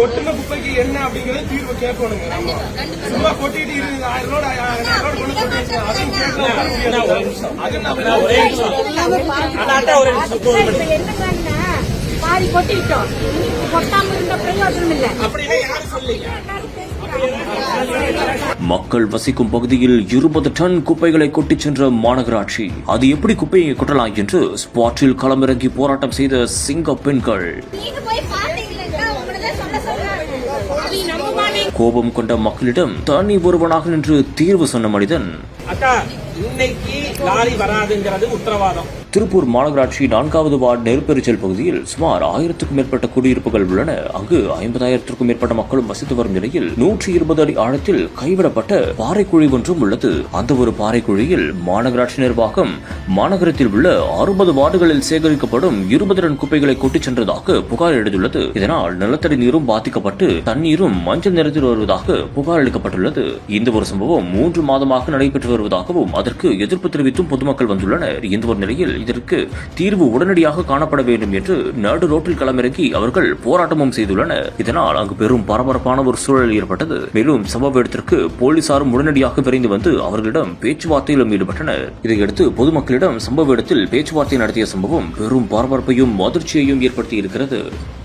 கொட்டுன குப்பைக்கு என்ன அப்படிங்கறது தீர்வு கேட்கணுங்க. சும்மா கொட்டிட்டு இருபது ஆயிரம் ரூபாய் ஆயிரம் ரூபாய் கொண்டு கொட்டி வச்சுக்கோங்க. அதையும் கேட்க முடியாது. அது நம்ம ஒரே இப்ப என்னங்கன்னா, பாதி கொட்டிட்டோம். இன்னைக்கு கொட்டாம இருந்த பிரயோஜனம் இல்ல. அப்படின்னு யாரும் சொல்லீங்க? மக்கள் வசிக்கும் பகுதியில் இருபது டன் குப்பைகளை கொட்டிச் சென்ற மாநகராட்சி. அது எப்படி குப்பையை கொட்டலாம் என்று ஸ்பாட்டில் களமிறங்கி போராட்டம் செய்த சிங்க பெண்கள். கோபம் கொண்ட மக்களிடம் தனி ஒருவனாக நின்று தீர்வு சொன்ன மனிதன். அக்கா இன்னைக்கு லாரி வராதுங்கிறது உத்தரவாதம். திருப்பூர் மாநகராட்சி நான்காவது வார்டு நெருப்பெரிச்சல் பகுதியில் சுமார் ஆயிரத்துக்கும் மேற்பட்ட குடியிருப்புகள் உள்ளன. அங்கு ஐம்பதாயிரத்திற்கும் மேற்பட்ட மக்களும் வசித்து வரும் நிலையில் நூற்றி இருபது அடி ஆழத்தில் கைவிடப்பட்ட பாறைக்குழி ஒன்றும் உள்ளது. அந்த ஒரு பாறைக்குழியில் மாநகராட்சி நிர்வாகம் மாநகரத்தில் உள்ள அறுபது வார்டுகளில் சேகரிக்கப்படும் இருபது டன் குப்பைகளை கொட்டிச் சென்றதாக புகார் எழுந்துள்ளது இதனால் நிலத்தடி நீரும் பாதிக்கப்பட்டு தண்ணீரும் மஞ்சள் நிறத்தில் வருவதாக புகார் அளிக்கப்பட்டுள்ளது. இந்த ஒரு சம்பவம் மூன்று மாதமாக நடைபெற்று வருவதாகவும் அதற்கு எதிர்ப்பு தெரிவித்தும் பொதுமக்கள் வந்துள்ளனர். இந்த ஒரு நிலையில் இதற்கு தீர்வு உடனடியாக காணப்பட வேண்டும் என்று நடு ரோட்டில் களமிறங்கி அவர்கள் போராட்டமும் செய்துள்ளனர். இதனால் அங்கு பெரும் பரபரப்பான ஒரு சூழல் ஏற்பட்டது. மேலும் சம்பவ இடத்திற்கு போலீசாரும் உடனடியாக விரைந்து வந்து அவர்களிடம் பேச்சுவார்த்தையிலும் ஈடுபட்டனர். இதையடுத்து பொதுமக்களிடம் சம்பவ இடத்தில் பேச்சுவார்த்தை நடத்திய சம்பவம் பெரும் பரபரப்பையும் அதிர்ச்சியையும் ஏற்படுத்தி இருக்கிறது.